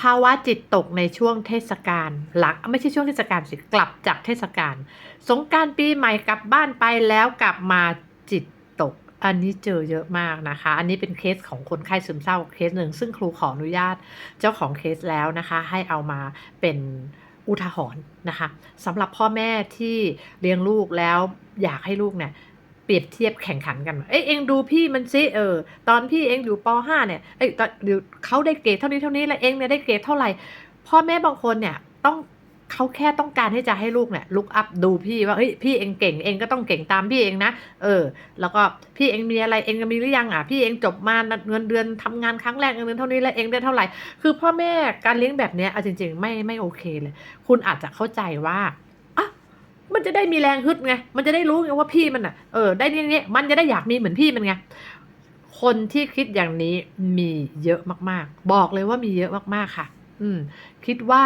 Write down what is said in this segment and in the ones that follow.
ภาวะจิตตกในช่วงเทศกาลหลังไม่ใช่ช่วงเทศกาลสิกลับจากเทศกาลสงการปีใหม่กลับบ้านไปแล้วกลับมาจิตตก อันนี้เจอเยอะมากนะคะ อันนี้เป็นเคสของคนไข้ซึมเศร้าเคสหนึ่ง ซึ่งครูขออนุญาตเจ้าของเคสแล้วนะคะ ให้เอามาเป็นอุทาหรณ์นะคะสำหรับพ่อแม่ที่เลี้ยงลูกแล้วอยากให้ลูกเนี่ย เปรียบเทียบแข่งขันกัน เอ้ยเองดูพี่มันซิเออตอนพี่เองอยู่ป .5 เนี่ยเอ้ยตอนเดี๋ยวเขาได้เกรดเท่านี้เท่านี้แล้วเองเนี่ยได้เกรดเท่าไหร่พ่อแม่บางคนเนี่ยต้องเขาแค่ต้องการที่จะให้ลูกเนี่ยลุกอัพดูพี่ว่าเฮ้ยพี่เองเก่งเองก็ต้องเก่งตามพี่เองนะ เออ แล้วก็พี่เองมีอะไรเองมีหรือยังอะพี่เองจบมาเงินเดือนทำงานครั้งแรกเงินเดือนเท่านี้แล้วเองได้เท่าไหร่ คือพ่อแม่การเลี้ยงแบบเนี้ยเอาจริง ๆ ไม่ไม่โอเคเลย คุณอาจจะเข้าใจว่า มันจะได้มีแรงฮึดไง มันจะได้รู้ไงว่าพี่มันอะ เออ ได้เนี่มันจะได้อยากมีเหมือนพี่มันไง คนที่คิดอย่างนี้มีเยอะมากๆ บอกเลยว่ามีเยอะมากๆค่ะ อืม คิดว่า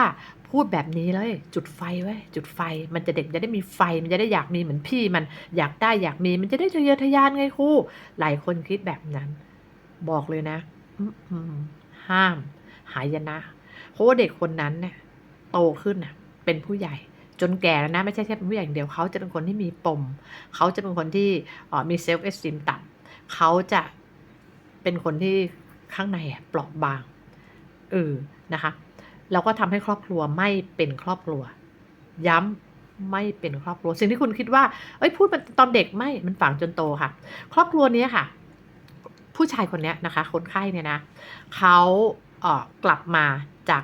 พูดแบบนี้เลยจุดไฟไว้จุดไฟมันจะเด็กจะได้มีไฟมันจะได้อยากมีเหมือนพี่มันอยากได้อยากมีมันจะได้ทะเยอทะยานไงครูหลายคนคิดแบบนั้น บอกเลยนะห้าม หายนะเพราะว่าเด็กคนนั้นเนี่ยโตขึ้นน่ะเป็นผู้ใหญ่ จนแก่แล้วนะไม่ใช่แค่เป็นผู้ใหญ่อย่างเดียวเขาจะเป็นคนที่มีปม เขาจะเป็นคนที่มีเซลฟ์เอสติมต่ำเขาจะเป็นคนที่ข้างในเปราะบางเออนะคะแล้วก็ทำให้ครอบครัวไม่เป็นครอบครัว ย้ำไม่เป็นครอบครัว สิ่งที่คุณคิดว่า เอ้ยพูดมันตอนเด็กไม่มันฝังจนโตค่ะ ครอบครัวนี้ค่ะ ผู้ชายคนนี้นะคะ คนไข้เนี่ยนะเขาเออกลับมาจาก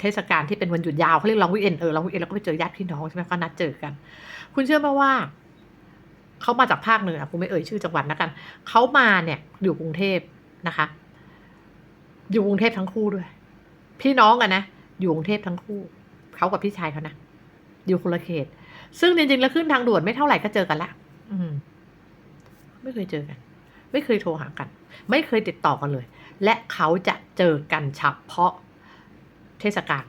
เทศกาลที่เป็นวันหยุดยาวเขาเรียกลองวิเอนเออลองวิเอนแล้วก็ไปเจอญาติพี่น้องใช่ไหมก็นัดเจอกัน คุณเชื่อไหมว่าเขามาจากภาคเหนือผมไม่เอ่ยชื่อจังหวัดนะกันเขามาเนี่ยอยู่กรุงเทพนะคะ อยู่กรุงเทพทั้งคู่ด้วย พี่น้องกันนะอยู่กรุงเทพทั้งคู่เขากับพี่ชายเขานะอยู่คนละเขต ซึ่งจริงๆแล้วขึ้นทางด่วนไม่เท่าไหร่ก็เจอกันละอืม ไม่เคยเจอกัน ไม่เคยโทรหากัน ไม่เคยติดต่อกันเลย และเขาจะเจอกันเฉพาะ เทศกาล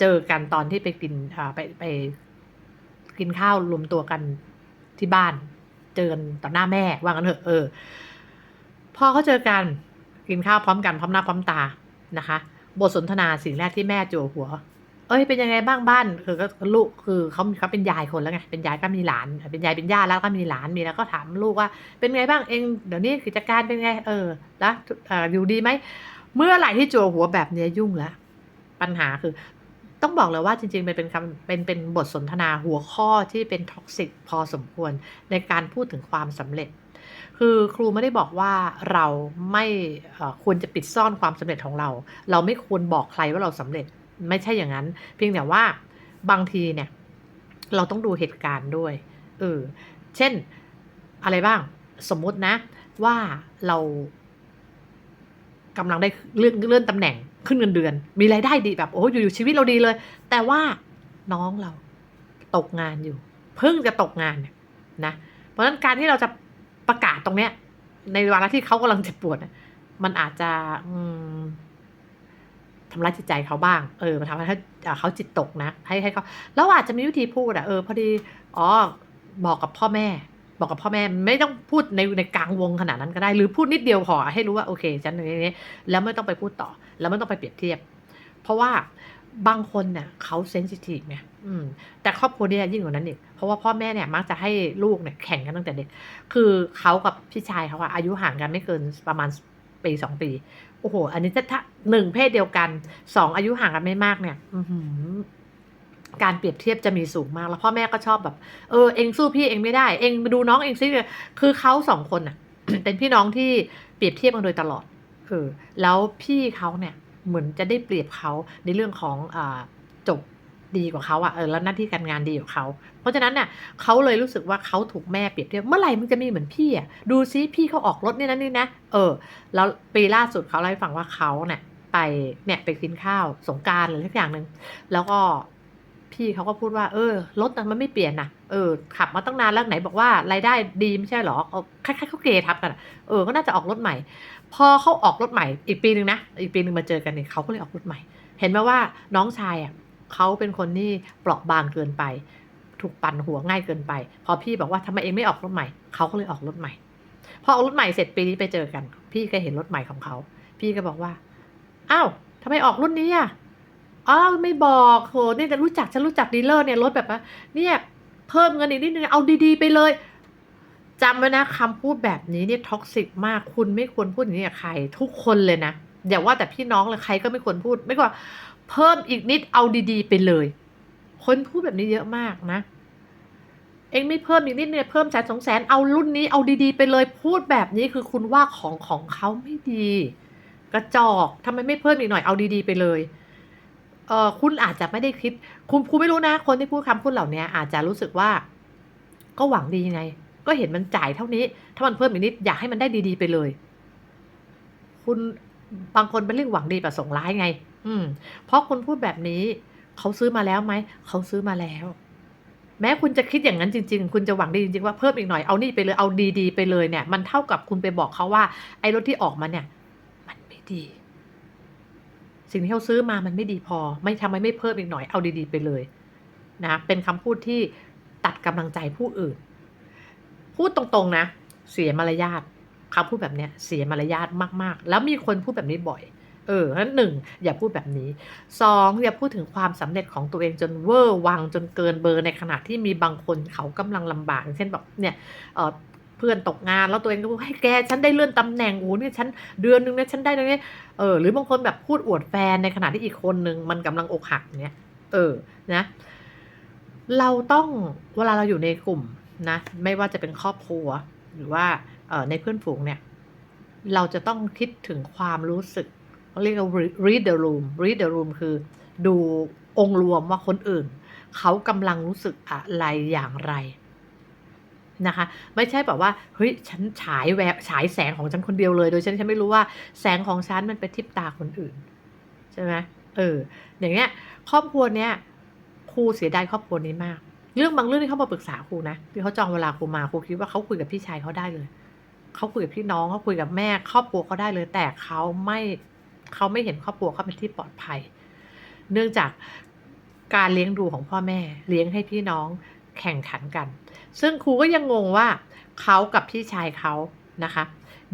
เจอกันตอนที่ไปกินไปไปกินข้าวรวมตัวกันที่บ้าน เจอกันต่อหน้าแม่ว่ากันเถอะเออพอเขาเจอกันกินข้าวพร้อมกันพร้อมหน้าพร้อมตานะคะ บทสนทนาสิ่งแรกที่แม่โจหัว เอ้ยเป็นยังไงบ้างบ้านคือก็ลูกคือเขาเขาเป็นยายคนแล้วไงเป็นยายก็มีหลาน เป็นยายเป็นย่าแล้วก็มีหลานมีแล้วก็ถามลูกว่า เป็นไงบ้างเองเดี๋ยวนี้กิจการเป็นไง เออแล้วอออยู่ดีไหมเมื่อไหร่ที่โจหัวแบบเนี้ยยุ่งแล้ว ปัญหาคือ ต้องบอกเลยว่าจริงๆมันเป็นคำเป็นเป็นบทสนทนาหัวข้อที่เป็นท็อกซิกพอสมควรในการพูดถึงความสำเร็จ คือครูไม่ได้บอกว่าเราไม่ควรจะปิดซ่อนความสำเร็จของเรา เราไม่ควรบอกใครว่าเราสำเร็จไม่ใช่อย่างนั้น เพียงแต่ว่าบางทีเนี่ย เราต้องดูเหตุการณ์ด้วยเออเช่นอะไรบ้างสมมุตินะว่าเรากำลังได้เลื่อนเลื่อนตำแหน่ง ขึ้นเงินเดือน มีรายได้ดีแบบโอ้อยู่ๆชีวิตเราดีเลย แต่ว่าน้องเราตกงานอยู่ เพิ่งจะตกงานเนี่ยนะ เพราะฉะนั้นการที่เราจะประกาศตรงเนี้ย ในเวลาที่เขากำลังเจ็บปวดเนี่ยมันอาจจะอืทำร้ายจิตใจเขาบ้าง เออ มันทำให้เขาอ่าเขาจิตตกนะ ให้ให้เขา แล้วอาจจะมีวิธีพูดอะ เออ พอดี อ๋อ บอกกับพ่อแม่ บอกกับพ่อแม่ ไม่ต้องพูดในในกลางวงขนาดนั้นก็ได้ หรือพูดนิดเดียวพอให้รู้ว่าโอเค ฉันอย่างนี้ แล้วไม่ต้องไปพูดต่อ แล้วไม่ต้องไปเปรียบเทียบ เพราะว่าบางคนเนี่ยเขาเซนซิทีฟเนี่ยแต่ครอบครัวเนี่ยยิ่งกว่านั้นอีก เพราะว่าพ่อแม่เนี่ยมักจะให้ลูกเนี่ยแข่งกันตั้งแต่เด็ก คือเขากับพี่ชายเขาอะอายุห่างกันไม่เกินประมาณปีสองปี โอ้โห อันนี้จะถ้าหนึ่งเพศเดียวกัน สองอายุห่างกันไม่มากเนี่ย อืการเปรียบเทียบจะมีสูงมาก แล้วพ่อแม่ก็ชอบแบบ เออ เองสู้พี่เองไม่ได้ เองมาดูน้องเองซิคือเขาสองคนน่ะเป็นพี่น้องที่เปรียบเทียบกันโดยตลอด เออแล้วพี่เขาเนี่ยเหมือนจะได้เปรียบเขาในเรื่องของอจบดีกว่าเขาอะเออแล้วหน้าที่การงานดีกว่าเขาเพราะฉะนั้นเนี่ยเขาเลยรู้สึกว่าเขาถูกแม่เปรียบเทียบเมื่อไหร่มึงจะมีเหมือนพี่อะดูซิพี่เขาออกรถเนี่ยนะนี่นะเออ แล้วปีล่าสุดเขาเล่าให้ฟังว่าเขาเนี่ยไปเนี่ยไปกินข้าวสงการหรือสักอย่างหนึ่งแล้วก็ พี่เขาก็พูดว่า เออรถมันไม่เปลี่ยนนะเออ ขับมาตั้งนานแล้วไหนบอกว่ารายได้ดีไม่ใช่หรอคล้ายๆเขาเกทับกันเออก็น่าจะออกรถใหม่ พอเขาออกรถใหม่อีกปีหนึ่งนะอีกปีหนึ่งมาเจอกันเนี่ยเขาก็เลยออกรถใหม่ เห็นไหมว่าน้องชายอะเขาเป็นคนที่เปราะบางเกินไป ถูกปั่นหัวง่ายเกินไป พอพี่บอกว่าทำไมเองไม่ออกรถใหม่เขาก็เลยออกรถใหม่ พอออกรถใหม่เสร็จปีนี้ไปเจอกัน พี่ก็เห็นรถใหม่ของเขาพี่ก็บอกว่าอ้าวททำไมออกรุ่นนี้อะ อ้าวไม่บอกโหเนี่ยจะรู้จักฉันรู้จักดีลเลอร์เนี่ยลดแบบว่าเนี่ยเพิ่มเงินอีกนิดนึงเอาดีๆ ไปเลยจำไว้นะคำพูดแบบนี้เนี่ยท็อกซิกมากคุณไม่ควรพูดอย่างนี้กับใคร ทุกคนเลยนะอย่าว่าแต่พี่น้องเลยใครก็ไม่ควรพูด ไม่ว่าเพิ่มอีกนิดเอาดีๆ ไปเลย คนพูดแบบนี้เยอะมากนะ เองไม่เพิ่มอีกนิดเนี่ยเพิ่มแสนสองแสนเอารุ่นนี้เอาดีๆ ไปเลย พูดแบบนี้คือคุณว่าของของเขาไม่ดี กระจอกทำไมไม่เพิ่มอีกหน่อยเอาดีๆ ไปเลย เออคุณอาจจะไม่ได้คิด คุณคุณไม่รู้นะ คนที่พูดคำพูดเหล่านี้อาจจะรู้สึกว่า ก็หวังดีไง ก็เห็นมันจ่ายเท่านี้ ถ้ามันเพิ่มอีกนิดอยากให้มันได้ดีๆไปเลย คุณบางคนเป็นเรื่องหวังดีประสงค์ร้ายไง อืม เพราะคุณพูดแบบนี้ เขาซื้อมาแล้วไหมเขาซื้อมาแล้ว แม้คุณจะคิดอย่างนั้นจริง ๆ คุณจะหวังดีจริงๆว่าเพิ่มอีกหน่อยเอานี่ไปเลยเอาดีๆไปเลยเนี่ย มันเท่ากับคุณไปบอกเขาว่า ไอ้รถที่ออกมาเนี่ย มันไม่ดี สิ่งที่เขาซื้อมามันไม่ดีพอ ไม่ทำไมไม่เพิ่มอีกหน่อยเอาดีๆ ไปเลยนะเป็นคำพูดที่ตัดกำลังใจผู้อื่น พูดตรงๆนะ เสียมารยาทคำพูดแบบเนี้ยเสียมารยาทมากๆ แล้วมีคนพูดแบบนี้บ่อย เออนั้นหนึ่งอย่าพูดแบบนี้สองอย่าพูดถึงความสำเร็จของตัวเองจนเวอร์วังจนเกินเบอร์ในขณะที่มีบางคนเขากำลังลำบากเช่นแบบเนี่ย เพื่อนตกงานแล้วตัวเองก็พูดให้แกฉันได้เลื่อนตำแหน่งโอ้เนี่ยฉันเดือนนึงเนี่ยฉันได้ตรงนี้เออหรือบางคนแบบพูดอวดแฟนในขณะที่อีกคนนึงมันกำลังอกหักเนี่ยเออนะ เราต้องเวลาเราอยู่ในกลุ่มนะไม่ว่าจะเป็นครอบครัว หรือว่าเออในเพื่อนฝูงเนี่ย เราจะต้องคิดถึงความรู้สึกเขาเรียกว่า read the room read the room คือดูองค์รวมว่าคนอื่น เขากำลังรู้สึกอะไรอย่างไร นะคะ ไม่ใช่แบบว่าเฮ้ยฉันฉายแววฉายแสงของฉันคนเดียวเลย โดยฉันฉันไม่รู้ว่าแสงของฉันมันไปทิพตาคนอื่นใช่ไหมเออ อย่างเงี้ย ครอบครัวเนี้ยครูเสียดายครอบครัวนี้มาก เรื่องบางเรื่องที่เขามาปรึกษาครูนะที่เขาจองเวลาครูมาครูคิดว่าเขาคุยกับพี่ชายเขาได้เลยเขาคุยกับพี่น้องเขาคุยกับแม่ ครอบครัวเขาได้เลย แต่เขาไม่เขาไม่เห็นครอบครัวเขาเป็นที่ปลอดภัย เนื่องจากการเลี้ยงดูของพ่อแม่ เลี้ยงให้พี่น้อง แข่งขันกัน ซึ่งครูก็ยังงงว่าเขากับพี่ชายเขานะคะ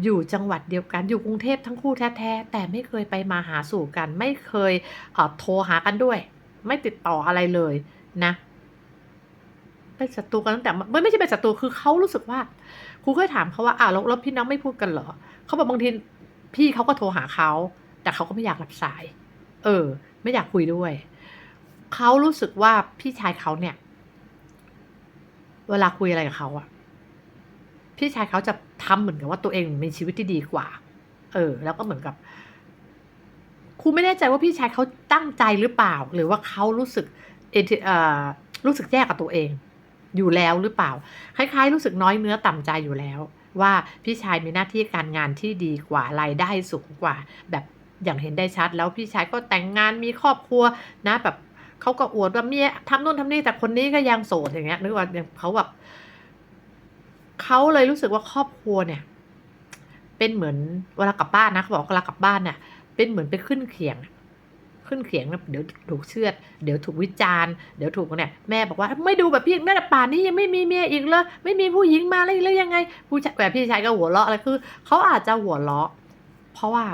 อยู่จังหวัดเดียวกันอยู่กรุงเทพทั้งคู่แท้ๆแต่ไม่เคยไปมาหาสู่กัน ไม่เคยเโทรหากันด้วย ไม่ติดต่ออะไรเลยนะเป็นศัตรูกันตั้งแต่ไม่ไม่ใช่เป็นศัตรูคือเขารู้สึกว่าครูก็ถามเขาว่าอ้าวแล้วแล้วพี่น้องไม่พูดกันเหรอเขาบอกบางทีพี่เขาก็โทรหาเขาแต่เขาก็ไม่อยากรับสาย เออ ไม่อยากคุยด้วย เขารู้สึกว่าพี่ชายเขาเนี่ย เวลาคุยอะไรกับเขาอะพี่ชายเขาจะทำเหมือนกับว่าตัวเองมีชีวิตที่ดีกว่า เออ แล้วก็เหมือนกับครูไม่แน่ใจว่าพี่ชายเขาตั้งใจหรือเปล่า หรือว่าเขารู้สึกเออรู้สึกแย่กับตัวเอง อยู่แล้วหรือเปล่า คล้าย ๆ รู้สึกน้อยเนื้อต่ำใจอยู่แล้ว ว่าพี่ชายมีหน้าที่การงานที่ดีกว่ารายได้สูงกว่า แบบอย่างเห็นได้ชัด แล้วพี่ชายก็แต่งงานมีครอบครัวนะแบบ เขาก็อวดว่าเมียทำนู่นทำนี่แต่คนนี้ก็ยังโสดอย่างเงี้ยนึกว่าเขาแบบเขาเลยรู้สึกว่าครอบครัวเนี่ย เป็นเหมือนเวลากลับบ้านนะเขาบอกเวลากลับบ้านเนี่ยเป็นเหมือนไปขึ้นเขียง ขึ้นเขียงนะเดี๋ยวถูกเชือด เดี๋ยวถูกวิจารณ์เดี๋ยวถูกเนี่ยแม่บอกว่าไม่ดูแบบพี่แม่ป่านนี้ยังไม่มีเมียอีกเลยไม่มีผู้หญิงมาเลยแล้วยังไงผู้ชายแบบพี่ชายก็หัวเราะอะไรคือเขาอาจจะหัวเราะ เพราะว่า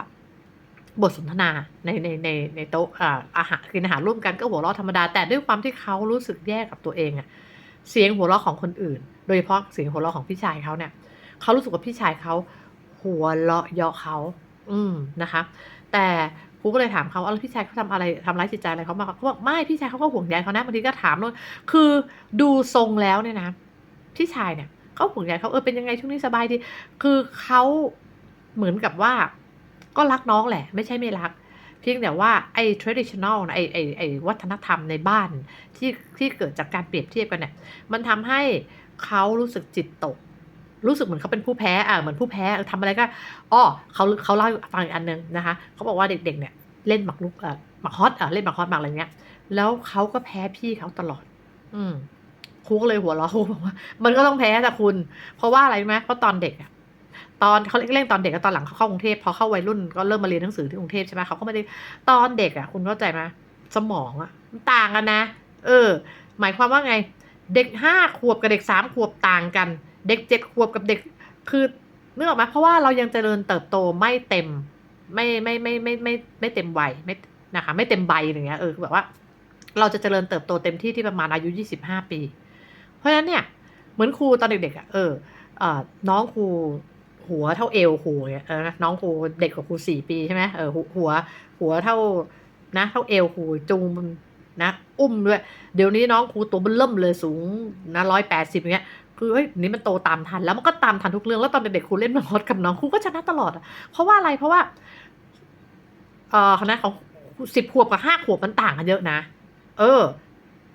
บทสนทนาในในในในโต๊ะอ่าอาหารกินอาหารร่วมกันก็หัวเราะธรรมดา แต่ด้วยความที่เขารู้สึกแย่กับตัวเองอะเสียงหัวเราะของคนอื่น โดยเฉพาะเสียงหัวเราะของพี่ชายเขาเนี่ยเขารู้สึกว่าพี่ชายเขาหัวเราะเยาะเขาอืมนะคะ แต่ครูก็เลยถามเขาว่าแล้วพี่ชายเขาทำอะไรทำร้ายจิตใจอะไรเขามาเขาบอกไม่พี่ชายเขาก็ห่วงใยเขานะบางทีก็ถามนู่นคือดูทรงแล้วเนี่ยนะพี่ชายเนี่ยเขาห่วงใยเขาเออเป็นยังไงช่วงนี้สบายดี คือเขาเหมือนกับว่า ก็รักน้องแหละ ไม่ใช่ไม่รัก เพียงแต่ว่าไอ้ traditional นะไอ้ไอ้ไอ้วัฒนธรรมในบ้านที่ที่เกิดจากการเปรียบเทียบกันเนี่ย มันทำให้เขารู้สึกจิตตก รู้สึกเหมือนเขาเป็นผู้แพ้อะเหมือนผู้แพ้ทำอะไรก็อ้อเขาเขาเล่าฟังอีกอันนึงนะคะเขาบอกว่าเด็กๆเนี่ยเล่นหมากรุกเอ่อหมากฮอตอะเล่นหมากฮอตหมากอะไรเงี้ย แล้วเขาก็แพ้พี่เขาตลอด อืมครูก็เลยหัวเราะครูบอกว่า มันก็ต้องแพ้แต่คุณ เพราะว่าอะไรไหมเพราะตอนเด็กอะ ตอนเขาเล่นตอนเด็กกับตอนหลังเขาเข้ากรุงเทพพอเข้าวัยรุ่นก็เริ่มมาเรียนหนังสือที่กรุงเทพใช่ไหมเขาก็ไม่ได้ตอนเด็กอะคุณเข้าใจไหมสมองอะมันต่างกันนะ เออ หมายความว่าไง เด็กห้าขวบกับเด็กสามขวบต่างกัน เด็กเจ็ดขวบกับเด็กคือนึกออกไหมเพราะว่าเรายังเจริญเติบโตไม่เต็ม ไม่ไม่ไม่ไม่ไม่ไม่เต็มวัยไม่นะคะ ไม่เต็มใบอย่างเงี้ยเออคือแบบว่า เราจะเจริญเติบโตเต็มที่ที่ประมาณอายุยี่สิบห้าปี เพราะฉะนั้นเนี่ย เหมือนครูตอนเด็กๆอะเออเอ่อน้องครู หัวเท่าเอวครูเนี่ยเออน้องครูเด็กกว่าครูสี่ปีใช่ไหมเออหัวหัวเท่านะ เท่าเอวครูจูงมันนะอุ้มด้วยเดี๋ยวนี้น้องครูตัวมันเริ่มเลยสูงนะร้อยแปดสิบเงี้ยคือเฮ้ยนี่มันโตตามทันแล้วมันก็ตามทันทุกเรื่องแล้วตอนเด็กๆครูเล่นมาฮอตกับน้องครูก็ชนะตลอดอะเพราะว่าอะไรเพราะว่าเออคณะของสิบขวบกับห้าขวบมันต่างกันเยอะนะ เออ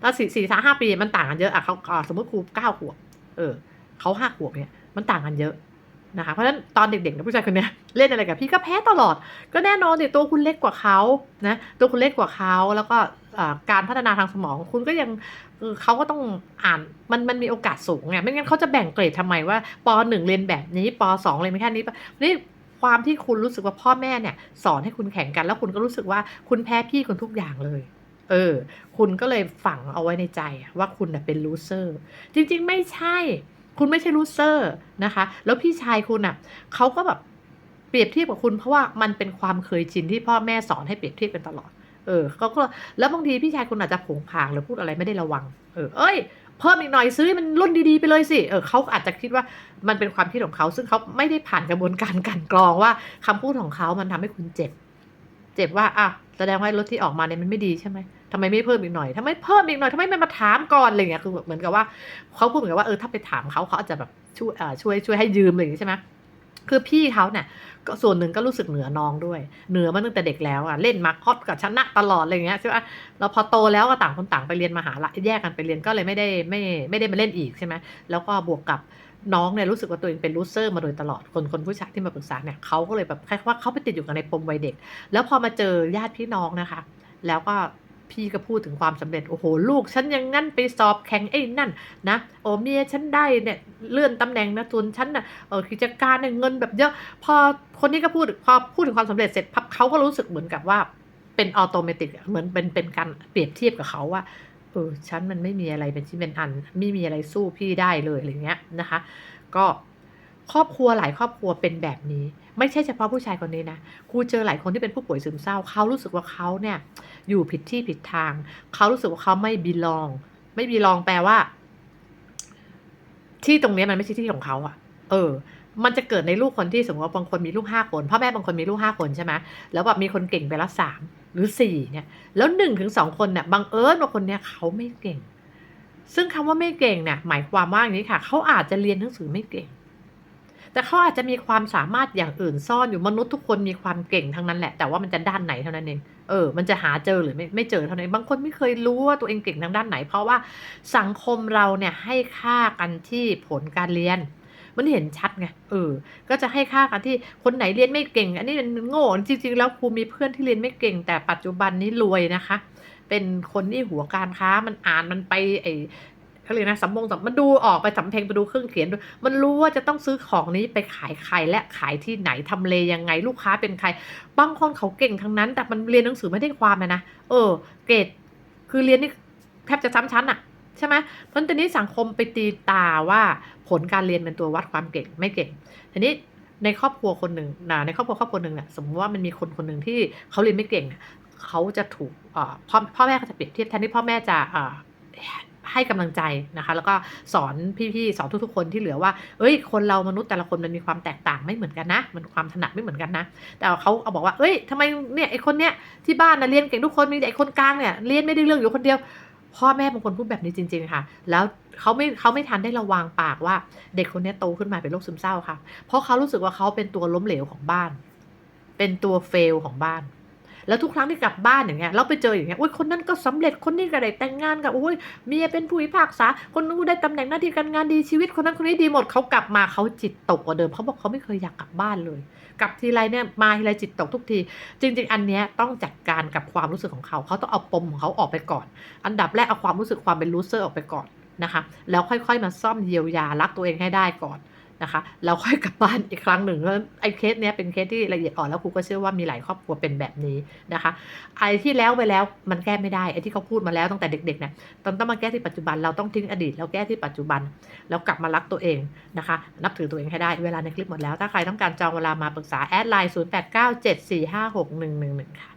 ถ้าสี่สี่สามห้าปีมันต่างกันเยอะอะเขาอ่าสมมติครูเก้าขวบ เออเขาห้าขวบเนี่ยมันต่างกันเยอะ นะคะเพราะฉะนั้นตอนเด็กๆนะผู้ชายคนเนี้ยเล่นอะไรกับพี่ก็แพ้ตลอด ก็แน่นอนเนี่ยตัวคุณเล็กกว่าเขานะตัวคุณเล็กกว่าเขาแล้วก็การพัฒนาทางสมองคุณก็ยังเขาก็ต้องอ่านมันมันมีโอกาสสูงไงไม่งั้นเขาจะแบ่งเกรดทำไมว่าปหนึ่งเรียนแบบนี้ปสองเรียนแค่นี้นี่ความที่คุณรู้สึกว่าพ่อแม่เนี่ย สอนให้คุณแข่งกัน แล้วคุณก็รู้สึกว่าคุณแพ้พี่คนทุกอย่างเลยเออ คุณก็เลยฝังเอาไว้ในใจว่าคุณเป็นลูเซอร์ จริง ๆ ไม่ใช่ คุณไม่ใช่ลูเซอร์นะคะ แล้วพี่ชายคุณอะเขาก็แบบเปรียบเทียบกับคุณเพราะว่ามันเป็นความเคยชินที่พ่อแม่สอนให้เปรียบเทียบกันตลอด เออเขาก็แล้วบางทีพี่ชายคุณอาจจะผงผางหรือพูดอะไรไม่ได้ระวัง เออ เอ้ย เพิ่มอีกหน่อยซื้อมันรุ่นดีๆไปเลยสิ เออเขาอาจจะคิดว่ามันเป็นความคิดของเขาซึ่งเขาไม่ได้ผ่านกระบวนการกันกรองว่าคำพูดของเขามันทำให้คุณเจ็บ เจ็บว่าอะแสดงว่ารถที่ออกมาเนี่ยมันไม่ดีใช่ไหม ทำไมไม่เพิ่มอีกหน่อยทำไมเพิ่มอีกหน่อยทำไมไม่มาถามก่อนอะไรเงี้ยคือเหมือนกับว่าเขาพูดเหมือนกับว่าเออถ้าไปถามเขาเขาอาจจะแบบช่วยช่วยช่วยให้ยืมอะไรอย่างงี้ใช่ไหมคือพี่เขาเนี่ยก็ส่วนหนึ่งก็รู้สึกเหนือน้องด้วย เหนือมาตั้งแต่เด็กแล้วอะเล่นมาคอดกับชนะตลอดอะไรเงี้ยใช่ไหมแล้วพอโตแล้วก็ต่างคนต่างไปเรียนมหาลัยแยกกันไปเรียนก็เลยไม่ได้ไม่ไม่ได้มาเล่นอีกใช่ไหมแล้วก็บวกกับน้องเนี่ยรู้สึกว่าตัวเองเป็นลูเซอร์มาโดยตลอดคนคนผู้ชายที่มาปรึกษาเนี่ยเขาก็เลยแบบคล้ายๆว่าเขาไปติดอยู่กับในปมวัยเด็ก แล้วพอมาเจอญาติพี่น้องนะคะ แล้วก็ พี่ก็พูดถึงความสำเร็จ โอ้โห ลูกฉันยังงั้นไปสอบแข่งไอ้นั่นนะโอ้เมียฉันได้เนี่ยเลื่อนตำแหน่งนะส่วนฉันน่ะเออกิจการเนี่ยเงินแบบเยอะ พอคนนี้ก็พูดพอพูดถึงความสำเร็จเสร็จพับเขาก็รู้สึกเหมือนกับว่าเป็นออโตเมติกเหมือนเป็นเป็นการเปรียบเทียบกับเขาว่าเออฉันมันไม่มีอะไรเป็นชิ้นเป็นอัน ไม่มีอะไรสู้พี่ได้เลยอะไรเงี้ยนะคะ ก็ครอบครัวหลายครอบครัวเป็นแบบนี้ ไม่ใช่เฉพาะผู้ชายคนนี้นะครูเจอหลายคนที่เป็นผู้ป่วยซึมเศร้า เขารู้สึกว่าเขาเนี่ยอยู่ผิดที่ผิดทาง เขารู้สึกว่าเขาไม่บีลอง ไม่บีลองแปลว่า ที่ตรงนี้มันไม่ใช่ที่ของเขาอะเออ มันจะเกิดในลูกคนที่สมมติว่าบางคนมีลูกห้าคนพ่อแม่บางคนมีลูกห้าคนใช่ไหมแล้วแบบมีคนเก่งไปละสามหรือสี่เนี่ย แล้วหนึ่งถึงสองคนเนี่ยบังเอิญว่าคนเนี้ยเขาไม่เก่ง ซึ่งคำว่าไม่เก่งเนี่ยหมายความว่าอย่างนี้ค่ะ เขาอาจจะเรียนหนังสือไม่เก่ง แต่เขาอาจจะมีความสามารถอย่างอื่นซ่อนอยู่มนุษย์ทุกคนมีความเก่งทั้งนั้นแหละ แต่ว่ามันจะด้านไหนเท่านั้นเองเออ มันจะหาเจอหรือไม่ไม่เจอเท่านั้นเองบางคนไม่เคยรู้ว่าตัวเองเก่งทางด้านไหน เพราะว่าสังคมเราเนี่ยให้ค่ากันที่ผลการเรียน มันเห็นชัดไงเออ ก็จะให้ค่ากันที่คนไหนเรียนไม่เก่ง อันนี้มันโง่จริง ๆ แล้วครูมีเพื่อนที่เรียนไม่เก่ง แต่ปัจจุบันนี้รวยนะคะ เป็นคนที่หัวการค้ามันอ่านมันไปไอ เขาเรียกนะสำมงสำมันดูออกไปสำเพ็งไปดูเครื่องเขียนดูมันรู้ว่าจะต้องซื้อของนี้ไปขายใครและขายที่ไหนทำเลยังไงลูกค้าเป็นใคร บางคนเขาเก่งทั้งนั้น แต่มันเรียนหนังสือไม่ได้ความนะเออ เกรดคือเรียนนี่แทบจะซ้ำชั้นอะใช่ไหมเพราะตอนนี้สังคมไปตีตาว่าผลการเรียนเป็นตัววัดความเก่งไม่เก่งทีนี้ในครอบครัวคนหนึ่งนะในครอบครัวครอบครัวหนึ่งเนี่ยสมมติว่ามันมีคนคนหนึ่งที่เขาเรียนไม่เก่งเนี่ยเขาจะถูกพ่อพ่อแม่เขาจะเปรียบเทียบแทนที่พ่อแม่จะ ให้กำลังใจนะคะ แล้วก็สอนพี่ๆสอนทุกๆคนที่เหลือว่า เอ้ย คนเรามนุษย์แต่ละคนมันมีความแตกต่างไม่เหมือนกันนะ มันความถนัดไม่เหมือนกันนะ แต่เขาเอาบอกว่าเอ้ยทำไมเนี่ยไอคนเนี้ยที่บ้านนะเรียนเก่งทุกคนมีแต่ไอคนกลางเนี่ยเรียนไม่ได้เรื่องอยู่คนเดียวพ่อแม่บางคนพูดแบบนี้จริง ๆ ค่ะ แล้วเขาไม่เขาไม่ทันได้ระวังปากว่า เด็กคนนี้โตขึ้นมาเป็นโรคซึมเศร้าค่ะ เพราะเขารู้สึกว่าเขาเป็นตัวล้มเหลวของบ้าน เป็นตัวเฟลของบ้าน แล้วทุกครั้งที่กลับบ้านอย่างเงี้ยเราไปเจออย่างเงี้ยโอ้ยคนนั้นก็สำเร็จคนนี้ก็ได้แต่งงานกับโอ้ยเมียเป็นผู้พิพากษาคนนู้นได้ตำแหน่งหน้าที่การงานดีชีวิตคนนั้นคนนี้ดีหมดเขากลับมาเขาจิตตกกว่าเดิมเขาบอกเขาไม่เคยอยากกลับบ้านเลยกลับทีไรเนี่ยมาทีไรจิตตกทุกที จริง ๆ อันเนี้ยต้องจัดการกับความรู้สึกของเขาเขาต้องเอาปมของเขาออกไปก่อน อันดับแรกเอาความรู้สึกความเป็นลูเซอร์ออกไปก่อนนะคะแล้วค่อยๆมาซ่อมเยียวยารักตัวเองให้ได้ก่อน นะคะแล้วค่อยกลับบ้านอีกครั้งหนึ่งเพราะไอ้เคสเนี้ยเป็นเคสที่ละเอียดอ่อนแล้วครูก็เชื่อว่ามีหลายครอบครัวเป็นแบบนี้นะคะไอ้ที่แล้วไปแล้วมันแก้ไม่ได้ไอ้ที่เขาพูดมาแล้วตั้งแต่เด็กๆเนี่ยตอนต้องมาแก้ที่ปัจจุบันเราต้องทิ้งอดีตแล้วแก้ที่ปัจจุบันแล้วกลับมารักตัวเองนะคะ นับถือตัวเองให้ได้เวลาในคลิปหมดแล้วถ้าใครต้องการจองเวลามาปรึกษาแอดไลน์0897456111ค่ะ